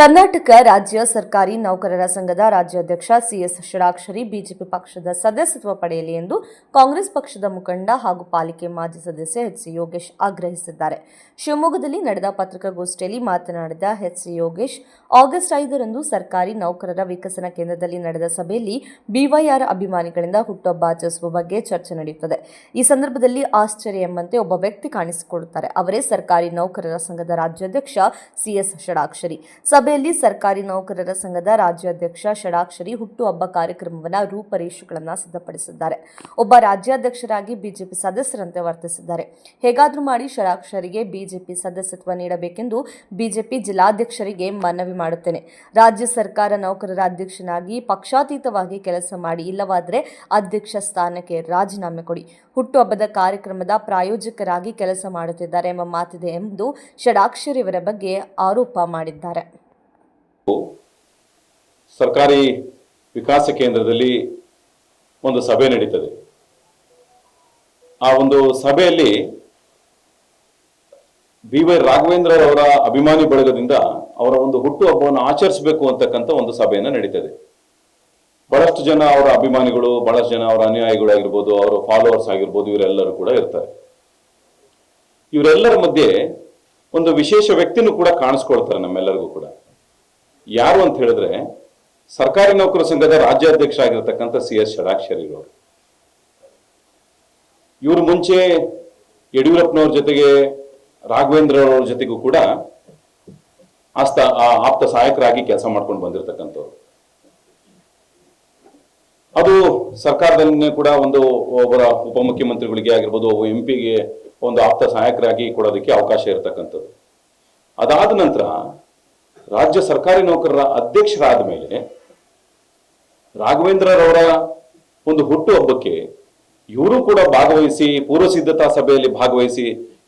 ಕರ್ನಾಟಕ ರಾಜ್ಯ ಸರ್ಕಾರಿ ನೌಕರರ ಸಂಘದ ರಾಜ್ಯಾಧ್ಯಕ್ಷ ಸಿಎಸ್ ಷಡಾಕ್ಷರಿ ಬಿಜೆಪಿ ಪಕ್ಷದ ಸದಸ್ಯತ್ವ ಪಡೆಯಲಿ ಎಂದು ಕಾಂಗ್ರೆಸ್ ಪಕ್ಷದ ಮುಖಂಡ ಹಾಗೂ ಪಾಲಿಕೆ ಮಾಜಿ ಸದಸ್ಯ ಎಚ್ ಸಿ ಯೋಗೇಶ್ ಆಗ್ರಹಿಸಿದ್ದಾರೆ. ಶಿವಮೊಗ್ಗದಲ್ಲಿ ನಡೆದ ಪತ್ರಿಕಾಗೋಷ್ಠಿಯಲ್ಲಿ ಮಾತನಾಡಿದ ಎಚ್ ಸಿ ಯೋಗೇಶ್, ಆಗಸ್ಟ್ ಐದರಂದು ಸರ್ಕಾರಿ ನೌಕರರ ವಿಕಸನ ಕೇಂದ್ರದಲ್ಲಿ ನಡೆದ ಸಭೆಯಲ್ಲಿ ಬಿವೈಆರ್ ಅಭಿಮಾನಿಗಳಿಂದ ಹುಟ್ಟುಹಬ್ಬ ಆಚರಿಸುವ ಬಗ್ಗೆ ಚರ್ಚೆ ನಡೆಯುತ್ತದೆ. ಈ ಸಂದರ್ಭದಲ್ಲಿ ಆಶ್ಚರ್ಯ ಎಂಬಂತೆ ಒಬ್ಬ ವ್ಯಕ್ತಿ ಕಾಣಿಸಿಕೊಳ್ಳುತ್ತಾರೆ. ಅವರೇ ಸರ್ಕಾರಿ ನೌಕರರ ಸಂಘದ ರಾಜ್ಯಾಧ್ಯಕ್ಷ ಸಿಎಸ್ ಷಡಾಕ್ಷರಿ. ಸಭೆಯಲ್ಲಿ ಸರ್ಕಾರಿ ನೌಕರರ ಸಂಘದ ರಾಜ್ಯಾಧ್ಯಕ್ಷ ಷಡಾಕ್ಷರಿ ಹುಟ್ಟುಹಬ್ಬ ಕಾರ್ಯಕ್ರಮವನ್ನು ರೂಪರೇಷೆಗಳನ್ನು ಸಿದ್ಧಪಡಿಸಿದ್ದಾರೆ. ಒಬ್ಬ ರಾಜ್ಯಾಧ್ಯಕ್ಷರಾಗಿ ಬಿಜೆಪಿ ಸದಸ್ಯರಂತೆ ವರ್ತಿಸಿದ್ದಾರೆ. ಹೇಗಾದರೂ ಮಾಡಿ ಷಡಾಕ್ಷರಿಗೆ ಬಿಜೆಪಿ ಸದಸ್ಯತ್ವ ನೀಡಬೇಕೆಂದು ಬಿಜೆಪಿ ಜಿಲ್ಲಾಧ್ಯಕ್ಷರಿಗೆ ಮನವಿ ಮಾಡುತ್ತೇನೆ. ರಾಜ್ಯ ಸರ್ಕಾರ ನೌಕರರ ಅಧ್ಯಕ್ಷನಾಗಿ ಪಕ್ಷಾತೀತವಾಗಿ ಕೆಲಸ ಮಾಡಿ ಇಲ್ಲವಾದರೆ ಅಧ್ಯಕ್ಷ ಸ್ಥಾನಕ್ಕೆ ರಾಜೀನಾಮೆ ಕೊಡಿ. ಹುಟ್ಟುಹಬ್ಬದ ಕಾರ್ಯಕ್ರಮದ ಪ್ರಾಯೋಜಕರಾಗಿ ಕೆಲಸ ಮಾಡುತ್ತಿದ್ದಾರೆ ಎಂಬ ಮಾತಿದೆ ಎಂದು ಷಡಾಕ್ಷರಿಯವರ ಬಗ್ಗೆ ಆರೋಪ ಮಾಡಿದ್ದಾರೆ. ಸರ್ಕಾರಿ ವಿಕಾಸ ಕೇಂದ್ರದಲ್ಲಿ ಒಂದು ಸಭೆ ನಡೀತದೆ. ಆ ಒಂದು ಸಭೆಯಲ್ಲಿ ಬಿ ವೈ ರಾಘವೇಂದ್ರ ಅವರ ಅಭಿಮಾನಿ ಬಳಗದಿಂದ ಅವರ ಒಂದು ಹುಟ್ಟು ಹಬ್ಬವನ್ನು ಆಚರಿಸಬೇಕು ಅಂತಕ್ಕಂಥ ಒಂದು ಸಭೆಯನ್ನ ನಡೀತದೆ. ಬಹಳಷ್ಟು ಜನ ಅವರ ಅಭಿಮಾನಿಗಳು, ಬಹಳಷ್ಟು ಜನ ಅವರ ಅನುಯಾಯಿಗಳು ಆಗಿರ್ಬೋದು, ಅವರ ಫಾಲೋವರ್ಸ್ ಆಗಿರ್ಬೋದು, ಇವರೆಲ್ಲರೂ ಕೂಡ ಇರ್ತಾರೆ. ಇವರೆಲ್ಲರ ಮಧ್ಯೆ ಒಂದು ವಿಶೇಷ ವ್ಯಕ್ತಿನೂ ಕೂಡ ಕಾಣಿಸ್ಕೊಳ್ತಾರೆ ನಮ್ಮೆಲ್ಲರಿಗೂ ಕೂಡ. ಯಾರು ಅಂತ ಹೇಳಿದ್ರೆ ಸರ್ಕಾರಿ ನೌಕರ ಸಂಘದ ರಾಜ್ಯಾಧ್ಯಕ್ಷ ಆಗಿರತಕ್ಕಂಥ ಸಿ ಎಸ್ ಷಡಾಕ್ಷರಿ ಅವರು. ಇವರು ಮುಂಚೆ ಯಡಿಯೂರಪ್ಪನವ್ರ ಜೊತೆಗೆ ರಾಘವೇಂದ್ರ ಅವ್ರ ಜೊತೆಗೂ ಕೂಡ ಆಸ್ತ ಆಪ್ತ ಸಹಾಯಕರಾಗಿ ಕೆಲಸ ಮಾಡ್ಕೊಂಡು ಬಂದಿರತಕ್ಕಂಥವ್ರು. ಅದು ಸರ್ಕಾರದಲ್ಲಿ ಕೂಡ ಒಂದು ಒಬ್ಬರ ಉಪಮುಖ್ಯಮಂತ್ರಿಗಳಿಗೆ ಆಗಿರ್ಬೋದು ಎಂ ಪಿಗೆ ಒಂದು ಆಪ್ತ ಸಹಾಯಕರಾಗಿ ಕೊಡೋದಕ್ಕೆ ಅವಕಾಶ ಇರತಕ್ಕಂಥದ್ದು. ಅದಾದ ನಂತರ ರಾಜ್ಯ ಸರ್ಕಾರಿ ನೌಕರರ ಅಧ್ಯಕ್ಷರಾದ ಮೇಲೆ ರಾಘವೇಂದ್ರರವರ ಒಂದು ಹುಟ್ಟು ಹಬ್ಬಕ್ಕೆ ಇವರು ಕೂಡ ಭಾಗವಹಿಸಿ ಪೂರ್ವ ಸಿದ್ಧತಾ ಸಭೆಯಲ್ಲಿ ಭಾಗವಹಿಸಿ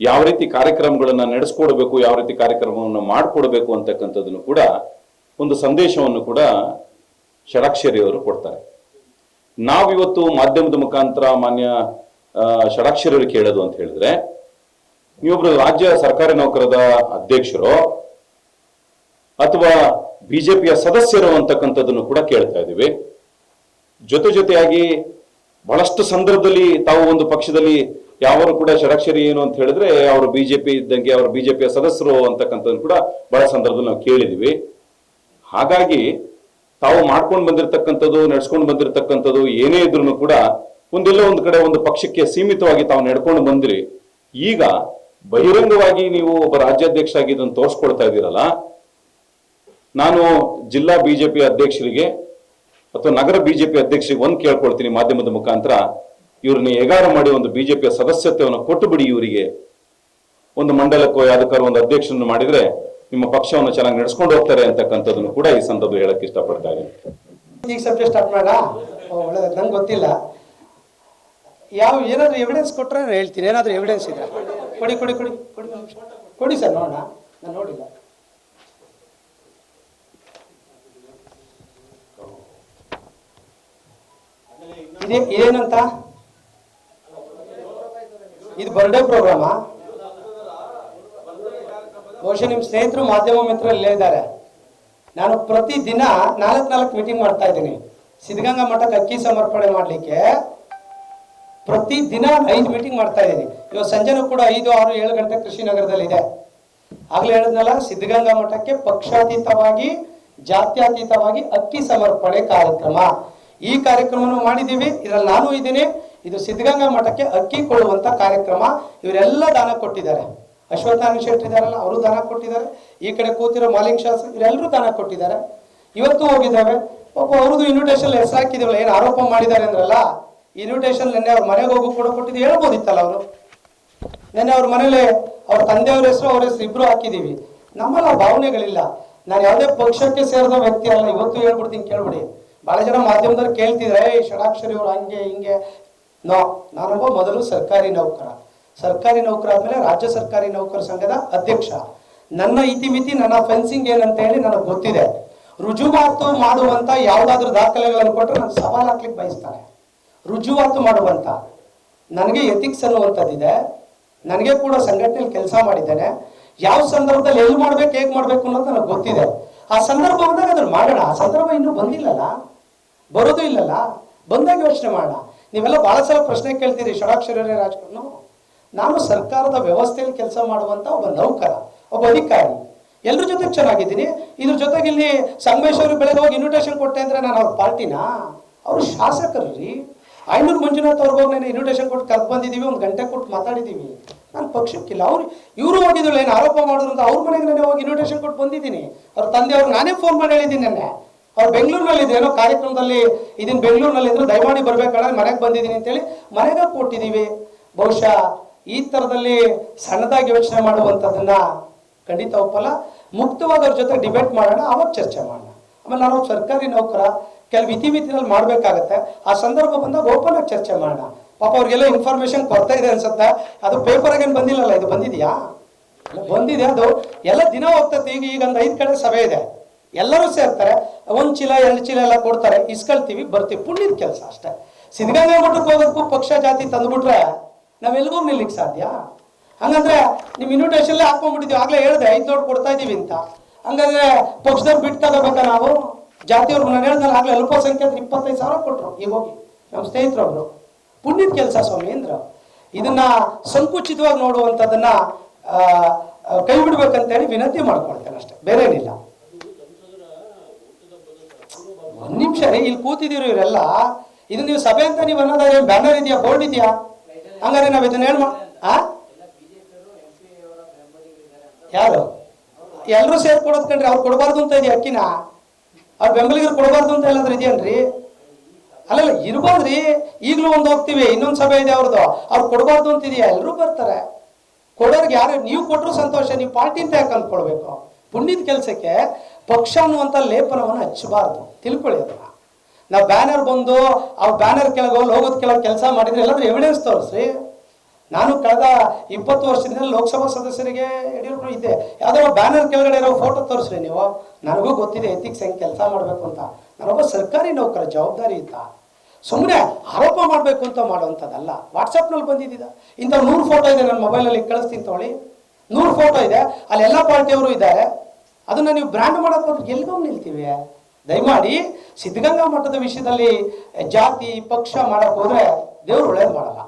ಯಾವ ರೀತಿ ಕಾರ್ಯಕ್ರಮಗಳನ್ನ ನಡೆಸ್ಕೊಡ್ಬೇಕು, ಯಾವ ರೀತಿ ಕಾರ್ಯಕ್ರಮವನ್ನು ಮಾಡಿಕೊಡ್ಬೇಕು ಅಂತಕ್ಕಂಥದ್ದನ್ನು ಕೂಡ ಒಂದು ಸಂದೇಶವನ್ನು ಕೂಡ ಷಡಾಕ್ಷರಿಯವರು ಕೊಡ್ತಾರೆ. ನಾವಿವತ್ತು ಮಾಧ್ಯಮದ ಮುಖಾಂತರ ಮಾನ್ಯ ಷಡಾಕ್ಷರಿಯವರು ಷಡಾಕ್ಷರಿ ಕೇಳೋದು ಅಂತ ಹೇಳಿದ್ರೆ, ನೀವೊಬ್ರು ರಾಜ್ಯ ಸರ್ಕಾರಿ ನೌಕರದ ಅಧ್ಯಕ್ಷರು ಅಥವಾ ಬಿಜೆಪಿಯ ಸದಸ್ಯರು ಅಂತಕ್ಕಂಥದ್ದನ್ನು ಕೂಡ ಕೇಳ್ತಾ ಇದ್ದೀವಿ. ಜೊತೆ ಜೊತೆಯಾಗಿ ಬಹಳಷ್ಟು ಸಂದರ್ಭದಲ್ಲಿ ತಾವು ಒಂದು ಪಕ್ಷದಲ್ಲಿ ಯಾವರು ಕೂಡ ಷಡಾಕ್ಷರಿ ಏನು ಅಂತ ಹೇಳಿದ್ರೆ ಅವರು ಬಿಜೆಪಿ ಇದ್ದಂಗೆ ಅವರು ಬಿಜೆಪಿಯ ಸದಸ್ಯರು ಅಂತಕ್ಕಂಥದ್ದು ಕೂಡ ಬಹಳ ಸಂದರ್ಭದಲ್ಲಿ ನಾವು ಕೇಳಿದೀವಿ ಹಾಗಾಗಿ ತಾವು ಮಾಡ್ಕೊಂಡು ಬಂದಿರತಕ್ಕಂಥದ್ದು, ನಡ್ಸ್ಕೊಂಡು ಬಂದಿರತಕ್ಕಂಥದ್ದು ಏನೇ ಇದ್ರೂ ಕೂಡ ಒಂದೆಲ್ಲ ಒಂದು ಕಡೆ ಒಂದು ಪಕ್ಷಕ್ಕೆ ಸೀಮಿತವಾಗಿ ತಾವು ನಡ್ಕೊಂಡು ಬಂದ್ರಿ. ಈಗ ಬಹಿರಂಗವಾಗಿ ನೀವು ಒಬ್ಬ ರಾಜ್ಯಾಧ್ಯಕ್ಷ ಇದನ್ನು ತೋರಿಸ್ಕೊಳ್ತಾ ಇದ್ದೀರಲ್ಲ ನಾನು ಜಿಲ್ಲಾ ಬಿಜೆಪಿ ಅಧ್ಯಕ್ಷರಿಗೆ ಅಥವಾ ನಗರ ಬಿಜೆಪಿ ಅಧ್ಯಕ್ಷರಿಗೆ ಒಂದು ಕೇಳ್ಕೊಳ್ತೀನಿ ಮಾಧ್ಯಮದ ಮುಖಾಂತರ. ಇವ್ರನ್ನ ಎಗಾರ ಮಾಡಿ ಒಂದು ಬಿಜೆಪಿಯ ಸದಸ್ಯತ್ವವನ್ನು ಕೊಟ್ಟು ಬಿಡಿ ಇವರಿಗೆ. ಒಂದು ಮಂಡಲಕ್ಕೋ ಯಾವ್ದಕ್ಕಾರು ಒಂದು ಅಧ್ಯಕ್ಷರನ್ನು ಮಾಡಿದ್ರೆ ನಿಮ್ಮ ಪಕ್ಷವನ್ನು ಚೆನ್ನಾಗಿ ನಡೆಸ್ಕೊಂಡು ಹೋಗ್ತಾರೆ ಅಂತಕ್ಕಂಥದ್ದನ್ನು ಕೂಡ ಈ ಸಂದರ್ಭ ಹೇಳಕ್ ಇಷ್ಟಪಡ್ತಾ ಇದ್ದೀನಿ ಈಗ ಗೊತ್ತಿಲ್ಲ. ಯಾವ, ಏನಾದರೂ ಎವಿಡೆನ್ಸ್ ಕೊಟ್ಟರೆ ಹೇಳ್ತೀನಿ. ಏನಾದ್ರೂ ಎವಿಡೆನ್ಸ್ ಇದೆ ಕೊಡಿ ಕೊಡಿ ಕೊಡಿ ಕೊಡಿ ಸರ್, ನೋಡೋಣ. ನಾನು ನೋಡಿಲ್ಲ. ಇದೇ ಏನಂತ? ಇದು ಬರ್ಡೇ ಪ್ರೋಗ್ರಾಮಾ? ಬಹುಶಃ ನಿಮ್ ಸ್ನೇಹಿತರು ಮಾಧ್ಯಮ ಮಿತ್ರರಲ್ಲೇ ಇದ್ದಾರೆ. ನಾನು ಪ್ರತಿ ದಿನ ನಾಲ್ಕು ನಾಲ್ಕು ಮೀಟಿಂಗ್ ಮಾಡ್ತಾ ಇದ್ದೀನಿ. ಸಿದ್ಧಗಂಗಾ ಮಠಕ್ಕೆ ಅಕ್ಕಿ ಸಮರ್ಪಣೆ ಮಾಡಲಿಕ್ಕೆ ಪ್ರತಿ ದಿನ ಐದು ಮೀಟಿಂಗ್ ಮಾಡ್ತಾ ಇದ್ದೀನಿ. ಇವಾಗ ಸಂಜೆನೂ ಕೂಡ ಐದು, ಆರು, ಏಳು ಗಂಟೆ ಕೃಷಿ ನಗರದಲ್ಲಿ ಇದೆ. ಆಗ್ಲೇ ಹೇಳಿದ್ನಲ್ಲ, ಸಿದ್ಧಗಂಗಾ ಮಠಕ್ಕೆ ಪಕ್ಷಾತೀತವಾಗಿ, ಜಾತ್ಯಾತೀತವಾಗಿ ಅಕ್ಕಿ ಸಮರ್ಪಣೆ ಕಾರ್ಯಕ್ರಮ. ಈ ಕಾರ್ಯಕ್ರಮವನ್ನು ಮಾಡಿದ್ದೀವಿ. ಇದರಲ್ಲಿ ನಾನು ಇದ್ದೀನಿ. ಇದು ಸಿದ್ಧಗಂಗಾ ಮಠಕ್ಕೆ ಅಕ್ಕಿ ಕೊಡುವಂತ ಕಾರ್ಯಕ್ರಮ. ಇವರೆಲ್ಲ ದಾನ ಕೊಟ್ಟಿದ್ದಾರೆ. ಅಶ್ವತ್ಥಾನ ಶೆಟ್ಟಿ ಇದಾರಲ್ಲ ಅವರು ದಾನ ಕೊಟ್ಟಿದ್ದಾರೆ. ಈ ಕಡೆ ಕೂತಿರೋ ಮಾಲಿಂಗ್ ಶಾಸ್ತ್ರಿ ಇವರೆಲ್ಲರೂ ದಾನ ಕೊಟ್ಟಿದ್ದಾರೆ. ಇವತ್ತು ಹೋಗಿದ್ದಾವೆ. ಒಬ್ಬ ಅವ್ರದ್ದು ಇನ್ವಿಟೇಷನ್ ಹೆಸರು ಹಾಕಿದಿವಲ್ಲ ಏನು ಆರೋಪ ಮಾಡಿದ್ದಾರೆ ಅಂದ್ರಲ್ಲ? ಇನ್ವಿಟೇಷನ್ ನೆನ್ನೆ ಅವ್ರ ಮನೆಗೆ ಹೋಗು ಕೂಡ ಕೊಟ್ಟಿದ್ದು ಹೇಳ್ಬೋದಿತ್ತಲ್ಲ ಅವರು? ನೆನ್ನೆ ಅವ್ರ ಮನೇಲಿ ಅವ್ರ ತಂದೆಯವ್ರ ಹೆಸರು, ಅವ್ರ ಹೆಸರು ಇಬ್ರು ಹಾಕಿದ್ದೀವಿ. ನಮ್ಮಲ್ಲ ಭಾವನೆಗಳಿಲ್ಲ. ನಾನು ಯಾವುದೇ ಪಕ್ಷಕ್ಕೆ ಸೇರಿದ ವ್ಯಕ್ತಿ ಅಲ್ಲ, ಇವತ್ತು ಹೇಳ್ಬಿಡ್ತೀನಿ, ಕೇಳ್ಬಿಡಿ. ಬಹಳ ಜನ ಮಾಧ್ಯಮದವ್ರು ಕೇಳ್ತಿದ್ರೆ ಷಡಾಕ್ಷರಿ ಅವ್ರು ಹಂಗೆ, ಹಿಂಗೆ. ನೋ, ನಾನೊಬ್ಬ ಮೊದಲು ಸರ್ಕಾರಿ ನೌಕರ. ಸರ್ಕಾರಿ ನೌಕರ ಆದ್ಮೇಲೆ ರಾಜ್ಯ ಸರ್ಕಾರಿ ನೌಕರ ಸಂಘದ ಅಧ್ಯಕ್ಷ. ನನ್ನ ಇತಿಮಿತಿ ನನ್ನ ಫೆನ್ಸಿಂಗ್ ಏನಂತ ಹೇಳಿ ನನಗೆ ಗೊತ್ತಿದೆ. ರುಜುವಾತು ಮಾಡುವಂತ ಯಾವ್ದಾದ್ರು ದಾಖಲೆಗಳನ್ನು ಕೊಟ್ಟರೆ ನಾನು ಸವಾಲ್ ಹಾಕ್ಲಿಕ್ಕೆ ಬಯಸ್ತಾನೆ. ರುಜುವಾತು ಮಾಡುವಂತ. ನನಗೆ ಎಥಿಕ್ಸ್ ಅನ್ನುವಂಥದ್ದಿದೆ. ನನಗೆ ಕೂಡ ಸಂಘಟನೆಯಲ್ಲಿ ಕೆಲಸ ಮಾಡಿದ್ದೇನೆ. ಯಾವ ಸಂದರ್ಭದಲ್ಲಿ ಎಲ್ಲಿ ಮಾಡ್ಬೇಕು, ಹೇಗೆ ಮಾಡ್ಬೇಕು ಅನ್ನೋದು ನನಗೆ ಗೊತ್ತಿದೆ. ಆ ಸಂದರ್ಭ ಬಂದಾಗ ಅದನ್ನು ಮಾಡೋಣ. ಆ ಸಂದರ್ಭ ಇನ್ನೂ ಬಂದಿಲ್ಲಲ್ಲ. ಬರೋದು ಇಲ್ಲಲ್ಲ? ಬಂದಾಗ ಯೋಚನೆ ಮಾಡೋಣ ನೀವೆಲ್ಲ ಬಹಳ ಸಲ ಪ್ರಶ್ನೆ ಕೇಳ್ತೀರಿ ಷಡಾಕ್ಷರೇ ರಾಜಕಾರಣ ನಾನು ಸರ್ಕಾರದ ವ್ಯವಸ್ಥೆಯಲ್ಲಿ ಕೆಲಸ ಮಾಡುವಂತ ಒಬ್ಬ ನೌಕರ, ಒಬ್ಬ ಅಧಿಕಾರಿ. ಎಲ್ಲರ ಜೊತೆ ಚೆನ್ನಾಗಿದ್ದೀನಿ. ಇದ್ರ ಜೊತೆಗೆ ಇಲ್ಲಿ ಸಂಗಮೇಶ್ವರ ಬೆಳಗ್ಗೆ ಹೋಗಿ ಇನ್ವಿಟೇಷನ್ ಕೊಟ್ಟೆ ಅಂದ್ರೆ ನಾನು ಅವ್ರ ಪಾರ್ಟಿನಾ? ಅವರು ಶಾಸಕರು ರೀ. ಐನೂರು ಮಂಜುನಾಥ್ ಅವ್ರಿಗೆ ಹೋಗಿ ನಾನು ಇನ್ವಿಟೇಷನ್ ಕೊಟ್ಟು ಕರ್ದು ಬಂದಿದ್ದೀವಿ ಒಂದು ಗಂಟೆ ಕೊಟ್ಟು ಮಾತಾಡಿದ್ದೀವಿ ನಾನು ಪಕ್ಷಕ್ಕಿಲ್ಲ. ಅವ್ರು ಇವರು ಹೋಗಿದ್ರು ಏನು ಆರೋಪ ಮಾಡಿದ್ರು ಅಂತ ಅವ್ರ ಮನೆಗೆ ನಾನು ಹೋಗಿ ಇನ್ವಿಟೇಷನ್ ಕೊಟ್ಟು ಬಂದಿದ್ದೀನಿ. ಅವ್ರ ತಂದೆ ಅವ್ರಿಗೆ ನಾನೇ ಫೋನ್ ಮಾಡಿ ಹೇಳಿದ್ದೀನಿ ನೆನ್ನೆ. ಅವ್ರು ಬೆಂಗಳೂರಿನಲ್ಲಿ ಇದೆ ಏನೋ ಕಾರ್ಯಕ್ರಮದಲ್ಲಿ ಇದನ್ನ ಬೆಂಗಳೂರಿನಲ್ಲಿ ಇದ್ರು ದಯಮಾಡಿ ಬರ್ಬೇಕಣ್ಣ ಮನೆಗೆ ಬಂದಿದ್ದೀನಿ ಅಂತೇಳಿ ಮನೆಗೆ ಕೊಟ್ಟಿದ್ದೀವಿ ಬಹುಶಃ ಈ ಥರದಲ್ಲಿ ಸಣ್ಣದಾಗಿ ಯೋಚನೆ ಮಾಡುವಂಥದ್ದನ್ನ ಖಂಡಿತ ಒಪ್ಪಲ್ಲ. ಮುಕ್ತವಾಗಿ ಅವ್ರ ಜೊತೆ ಡಿಬೇಟ್ ಮಾಡೋಣ ಅವಾಗ ಚರ್ಚೆ ಮಾಡೋಣ. ಆಮೇಲೆ ನಾನು ಸರ್ಕಾರಿ ನೌಕರ, ಕೆಲವು ಇತಿಮಿತಿನಲ್ಲಿ ಮಾಡಬೇಕಾಗತ್ತೆ. ಆ ಸಂದರ್ಭ ಬಂದಾಗ ಓಪನ್ ಆಗಿ ಚರ್ಚೆ ಮಾಡೋಣ. ಪಾಪ ಅವ್ರಿಗೆಲ್ಲ ಇನ್ಫಾರ್ಮೇಶನ್ ಕೊಡ್ತಾ ಇದೆ ಅನ್ಸುತ್ತೆ. ಅದು ಪೇಪರ್ ಏನು ಬಂದಿಲ್ಲಲ್ಲ, ಇದು ಬಂದಿದೆಯಾ? ಬಂದಿದೆ ಅದು. ಎಲ್ಲ ದಿನ ಹೋಗ್ತದೆ. ಈಗ ಈಗ ಒಂದು ಐದು ಕಡೆ ಸಭೆ ಇದೆ. ಎಲ್ಲರೂ ಸೇರ್ತಾರೆ, ಒಂದ್ ಚೀಲ, ಎರಡು ಚೀಲ ಎಲ್ಲ ಕೊಡ್ತಾರೆ, ಇಸ್ಕೊಳ್ತೀವಿ, ಬರ್ತೀವಿ, ಪುಣ್ಯದ ಕೆಲಸ ಅಷ್ಟೇ. ಸಿದ್ಧಗಂಗಾ ಮಠಕ್ಕೆ ಹೋಗೋದಕ್ಕೂ ಪಕ್ಷ ಜಾತಿ ತಂದ್ಬಿಟ್ರೆ ನಾವೆಲ್ಗೂ ನಿಲ್ಲಿಕ್ ಸಾಧ್ಯ? ಹಂಗಂದ್ರೆ ನಿಮ್ಮ ಇನ್ವಿಟೇಷನ್ ಹಾಕೊಂಡ್ಬಿಟ್ಟಿದ್ವಿ, ಆಗ್ಲೇ ಹೇಳಿದೆ ಐದು ನೋಟ್ ಕೊಡ್ತಾ ಇದೀವಿ ಅಂತ. ಹಂಗಂದ್ರೆ ಪಕ್ಷದವ್ರು ಬಿಟ್ಟು ತಗೋಬೇಕಾ ನಾವು? ಜಾತಿಯವ್ರು ನಾನು ಹೇಳ್ದಲ್ಲ ಆಗ್ಲೇ ಅಲ್ಪಸಂಖ್ಯಾತರು ಇಪ್ಪತ್ತೈದು ಸಾವಿರ ಕೊಟ್ರು ಈಗ ಹೋಗಿ. ನಮ್ಮ ಸ್ನೇಹಿತರೊಬ್ರು ಪುಣ್ಯದ ಕೆಲಸ ಸ್ವಾಮಿ ಅಂದ್ರು. ಇದನ್ನ ಸಂಕುಚಿತವಾಗಿ ನೋಡುವಂಥದ್ದನ್ನ ಕೈ ಬಿಡ್ಬೇಕಂತೇಳಿ ವಿನಂತಿ ಮಾಡ್ಕೊಳ್ತೇನೆ ಅಷ್ಟೇ. ಬೇರೆ ಏನಿಲ್ಲ ಒಂದ್ ನಿಮಿಷ ಇಲ್ಲಿ ಕೂತಿದ್ದೀರಿ ಇವರೆಲ್ಲ? ಇದು ನೀವು ಸಭೆ ಅಂತ ನೀವು ಅನ್ನೋದಾದ್ರೆ ಬ್ಯಾನರ್ ಇದೆಯಾ? ಬೋರ್ಡ್ ಇದೆಯಾ? ಹಂಗಾರೆ ನಾವ್ ಇದನ್ನ ಹೇಳ್ಮ, ಆ? ಯಾರು? ಎಲ್ಲರೂ ಸೇರ್ಕೊಡೋದ್ ಕಣ್ರಿ, ಅವ್ರು ಕೊಡಬಾರ್ದು ಅಂತ ಇದೆಯಾ ಅಕ್ಕಿನ? ಅವ್ರ ಬೆಂಬಲಿಗರು ಕೊಡಬಾರ್ದು ಅಂತ ಎಲ್ಲಾದ್ರೂ ಇದೆಯನ್ರಿ ಅಲ್ಲಲ್ಲ, ಇರ್ಬೋದ್ರಿ. ಈಗಲೂ ಒಂದು ಹೋಗ್ತೀವಿ, ಇನ್ನೊಂದು ಸಭೆ ಇದೆ ಅವ್ರದ್ದು ಅವ್ರು ಕೊಡಬಾರ್ದು ಅಂತಿದೆಯಾ ಎಲ್ಲರೂ ಬರ್ತಾರೆ. ಕೊಡೋರ್ಗೆ ಯಾರು, ನೀವು ಕೊಟ್ಟರು ಸಂತೋಷ, ನೀವು ಪಾರ್ಟಿ ಅಂತ ಯಾಕೆ ಅಂದ್ಕೊಳ್ಬೇಕು ಪುಣ್ಯದ ಕೆಲಸಕ್ಕೆ ಪಕ್ಷ ಅನ್ನುವಂಥ ಲೇಪನವನ್ನು ಹಚ್ಚಬಾರ್ದು. ತಿಳ್ಕೊಳ್ಳಿ ಅದನ್ನ. ನಾವು ಬ್ಯಾನರ್ ಬಂದು, ಆ ಬ್ಯಾನರ್ ಕೆಳಗೆ ಹೋಗಿ ಹೋಗೋದ್ ಕೆಳಗೆ ಕೆಲಸ ಮಾಡಿದ್ರೆ ಎಲ್ಲಾದ್ರೂ ಎವಿಡೆನ್ಸ್ ತೋರಿಸ್ರಿ. ನಾನು ಕಳೆದ ಇಪ್ಪತ್ತು ವರ್ಷದಿಂದ ಲೋಕಸಭಾ ಸದಸ್ಯರಿಗೆ ಯಡಿಯೂರಪ್ಪ ಇದ್ದೆ ಯಾವುದೋ ಬ್ಯಾನರ್ ಕೆಳಗಡೆ ಇರೋ ಫೋಟೋ ತೋರಿಸ್ರಿ ನೀವು. ನನಗೂ ಗೊತ್ತಿದೆ ಎಥಿಕ್ಸ್ ಹೆಂಗೆ ಕೆಲಸ ಮಾಡಬೇಕು ಅಂತ. ನಾನೊಬ್ಬ ಸರ್ಕಾರಿ ನೌಕರ, ಜವಾಬ್ದಾರಿ ಇದ್ದ. ಸುಮ್ಮನೆ ಆರೋಪ ಮಾಡಬೇಕು ಅಂತ ಮಾಡುವಂಥದ್ದಲ್ಲ. ವಾಟ್ಸಪ್ನಲ್ಲಿ ಬಂದಿದ್ದ ಇಂಥ ನೂರು ಫೋಟೋ ಇದೆ ನನ್ನ ಮೊಬೈಲಲ್ಲಿ ಕಳಿಸ್ತೀನಿ ತೊಗೊಳ್ಳಿ. ನೂರು ಫೋಟೋ ಇದೆ. ಅಲ್ಲಿ ಎಲ್ಲ ಪಾರ್ಟಿಯವರು ಇದ್ದಾರೆ. ಅದನ್ನ ನೀವು ಬ್ರ್ಯಾಂಡ್ ಮಾಡೋಕೆ ಹೋದ್ರೆ ಎಲ್ಲಿಗೂ ನಿಲ್ತೀವಿ. ದಯಮಾಡಿ ಸಿದ್ಧಗಂಗಾ ಮಠದ ವಿಷಯದಲ್ಲಿ ಜಾತಿ, ಪಕ್ಷ ಮಾಡಕ್ ಹೋದ್ರೆ ದೇವ್ರು ಒಳ್ಳೇದು ಮಾಡಲ್ಲ.